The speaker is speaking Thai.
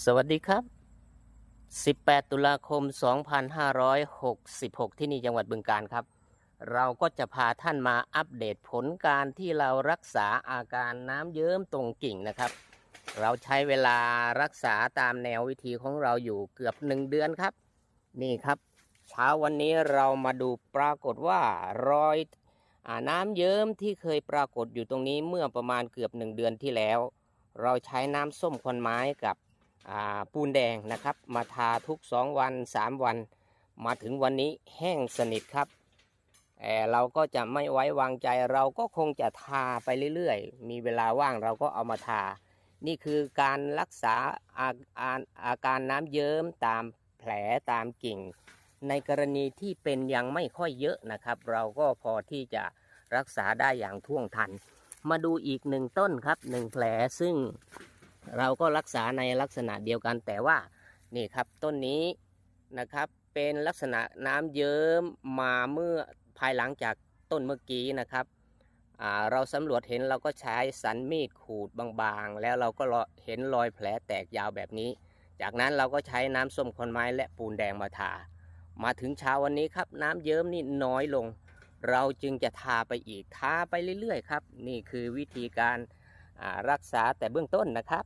สวัสดีครับ 18 ตุลาคม 2566 ที่นี่จังหวัดบึงการครับ เราก็จะพาท่านมาอัปเดตผลการที่เรารักษาอาการน้ำเยิ้มตรงกิ่งนะครับ เราใช้เวลารักษาตามแนววิธีของเราอยู่เกือบหนึ่งเดือนครับ นี่ครับ เช้าวันนี้เรามาดูปรากฏว่ารอยอน้ำเยิ้มที่เคยปรากฏอยู่ตรงนี้เมื่อประมาณเกือบหนึ่งเดือนที่แล้ว เราใช้น้ำส้มควันไม้กับ ปูนแดงนะครับ มาทาทุก 2 วัน 3 วัน มาถึงวันนี้แห้งสนิทครับแต่เราก็จะไม่ไว้วางใจเราก็คงจะทาไปเรื่อยๆ มีเวลาว่างเราก็เอามาทา นี่คือการรักษาอาอาอาการน้ำเยิ้มตามแผลตามกิ่ง ในกรณีที่เป็นยังไม่ค่อยเยอะนะครับ เราก็พอที่จะรักษาได้อย่างท่วงทัน มาดูอีกหนึ่งต้นครับหนึ่งแผลซึ่ง เราก็รักษาในลักษณะเดียวกันแต่ว่านี่ครับต้นนี้นะครับเป็นลักษณะน้ำเยิ้มมาเมื่อภายหลังจากต้นเมื่อกี้นะครับเราสำรวจเห็นเราก็ใช้สันมีดขูดบางๆ แล้วเราก็เห็นรอยแผลแตกยาวแบบนี้ จากนั้นเราก็ใช้น้ำส้มคนไม้และปูนแดงมาทา มาถึงเช้าวันนี้ครับน้ำเยิ้มนี่น้อยลง เราจึงจะทาไปอีกทาไปเรื่อยๆครับ นี่คือวิธีการรักษาแต่เบื้องต้นนะครับ